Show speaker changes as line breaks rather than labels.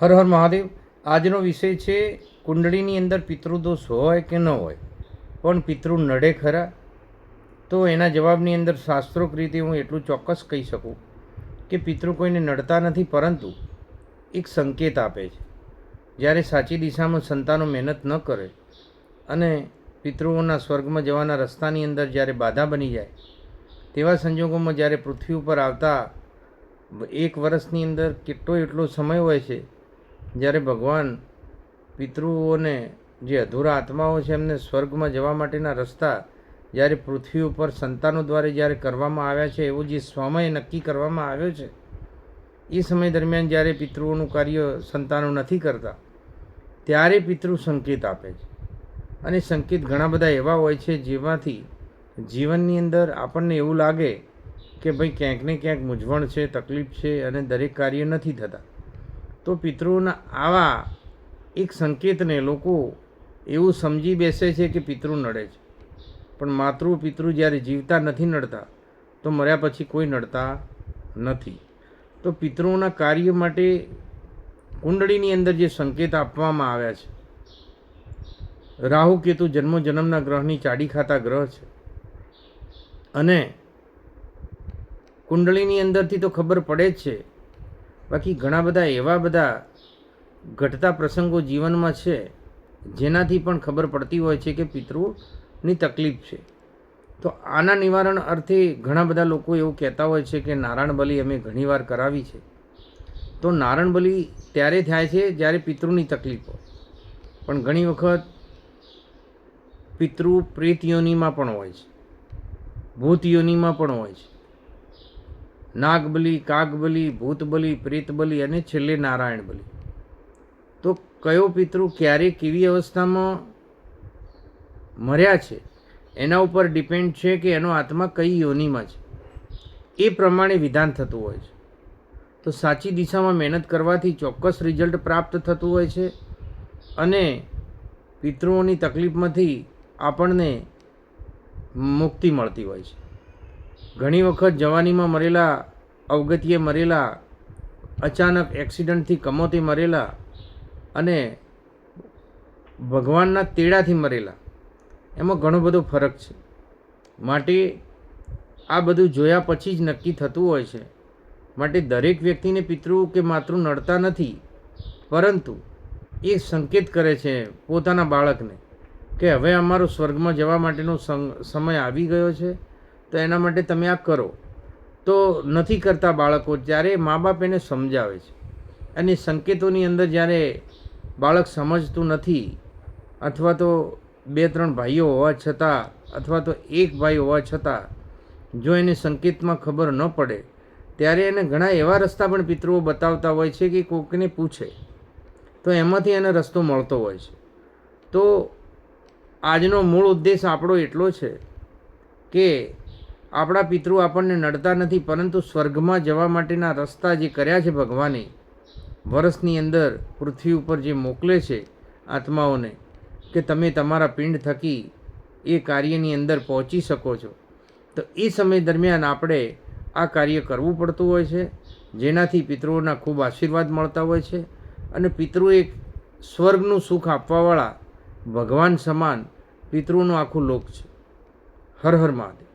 હર હર મહાદેવ. આજનો વિષય છે, કુંડળીની અંદર પિતૃદોષ હોય કે ન હોય? પણ પિતૃ નડે ખરા? તો એના જવાબની અંદર શાસ્ત્રોક રીતે હું એટલું ચોક્કસ કહી શકું કે પિતૃ કોઈને નડતા નથી, પરંતુ એક સંકેત આપે છે. જ્યારે સાચી દિશામાં સંતાનો મહેનત ન કરે અને પિતૃઓના સ્વર્ગમાં જવાના રસ્તાની અંદર જ્યારે બાધા બની જાય, તેવા સંજોગોમાં જ્યારે પૃથ્વી ઉપર આવતા એક વર્ષની અંદર કેટલો એટલો સમય હોય છે જ્યારે ભગવાન પિતૃઓને જે અધૂરા આત્માઓ છે એમને સ્વર્ગમાં જવા માટેના રસ્તા જ્યારે પૃથ્વી ઉપર સંતાનો દ્વારા જ્યારે કરવામાં આવ્યા છે, એવો જે સમય નક્કી કરવામાં આવ્યો છે, એ સમય દરમિયાન જ્યારે પિતૃઓનું કાર્ય સંતાનો નથી કરતા, ત્યારે પિતૃ સંકેત આપે છે. અને સંકેત ઘણા બધા એવા હોય છે જેમાંથી જીવનની અંદર આપણને એવું લાગે કે ભાઈ ક્યાંક ને ક્યાંક મૂંઝવણ છે, તકલીફ છે અને દરેક કાર્ય નથી થતા. તો પિતૃઓના આવા એક સંકેતને લોકો એવું સમજી બેસે છે કે પિતૃ નડે છે. પણ માતૃ પિતૃ જ્યારે જીવતા નથી નડતા, તો મર્યા પછી કોઈ નડતા નથી. તો પિતૃઓના કાર્ય માટે કુંડળીની અંદર જે સંકેત આપવામાં આવ્યા છે. રાહુ કેતુ જન્મો જન્મના ગ્રહની ચાડી ખાતા ગ્રહ છે. અને કુંડળીની અંદરથી તો ખબર પડે જ છે બાકી ઘણા બધા એવા બધા ઘટતા પ્રસંગો જીવનમાં છે, જેનાથી પણ ખબર પડતી હોય છે કે પિતૃની તકલીફ છે. તો આના નિવારણ અર્થે ઘણા બધા લોકો એવું કહેતા હોય છે કે નારાયણ બલિ અમે ઘણીવાર કરાવી છે. તો નારાયણ બલિ ત્યારે થાય છે જ્યારે પિતૃની તકલીફ હોય. પણ ઘણી વખત પિતૃ પ્રેત યોનિમાં પણ હોય છે. ભૂત યોનિમાં પણ હોય છે. નાગબલી, કાગબલી, ભૂતબલી, પ્રીતબલી અને છેલ્લે નારાયણ બલી તો કયો પિતૃ ક્યારે કેવી અવસ્થામાં મર્યા છે? એના ઉપર ડિપેન્ડ છે કે એનો આત્મા કઈ યોનિમાં છે. એ પ્રમાણે વિધાન થતું હોય છે. તો સાચી દિશામાં મહેનત કરવાથી ચોક્કસ રિઝલ્ટ પ્રાપ્ત થતું હોય છે અને પિતૃઓની તકલીફમાંથી આપણને મુક્તિ મળતી હોય છે. ઘણી વખત જવાનીમાં મરેલા, અવગતિએ મરેલા, અચાનક એક્સિડન્ટથી કમોથી મરેલા અને ભગવાનના તેડાથી મરેલા. એમાં ઘણો બધો ફરક છે. માટે આ બધું જોયા પછી જ નક્કી થતું હોય છે. માટે દરેક વ્યક્તિને પિતૃ કે માતૃ નડતા નથી. પરંતુ એ સંકેત કરે છે પોતાના બાળકને કે હવે અમારો સ્વર્ગમાં જવા માટેનો સમય આવી ગયો છે. તો એના માટે તમે આ કરો. તો નથી કરતા બાળકો ત્યારે મા બાપ એને સમજાવે છે. અને સંકેતોની અંદર જ્યારે બાળક સમજતું નથી, અથવા તો બે ત્રણ ભાઈઓ હોવા છતાં, અથવા તો એક ભાઈ હોવા છતાં, જો એને સંકેતમાં ખબર ન પડે, ત્યારે એને ઘણા એવા રસ્તા પણ પિતૃઓ બતાવતા હોય છે કે કોકને પૂછે. તો એમાંથી એને રસ્તો મળતો હોય છે. તો આજનો મૂળ ઉદ્દેશ આપણો એટલો છે કે આપણા પિતૃ આપણને નડતા નથી, પરંતુ સ્વર્ગમાં જવા માટેના રસ્તા જે કર્યા છે ભગવાને વર્ષની અંદર પૃથ્વી ઉપર જે મોકલે છે આત્માઓને, કે તમે તમારા પિંડ થકી એ કાર્યની અંદર પહોંચી શકો છો. તો એ સમય દરમિયાન આપણે આ કાર્ય કરવું પડતું હોય છે, જેનાથી પિતૃઓના ખૂબ આશીર્વાદ મળતા હોય છે, અને પિતૃ એક સ્વર્ગનું સુખ આપવાવાળા ભગવાન સમાન પિતૃનું આખું લોક છે. હર હર મહાદેવ.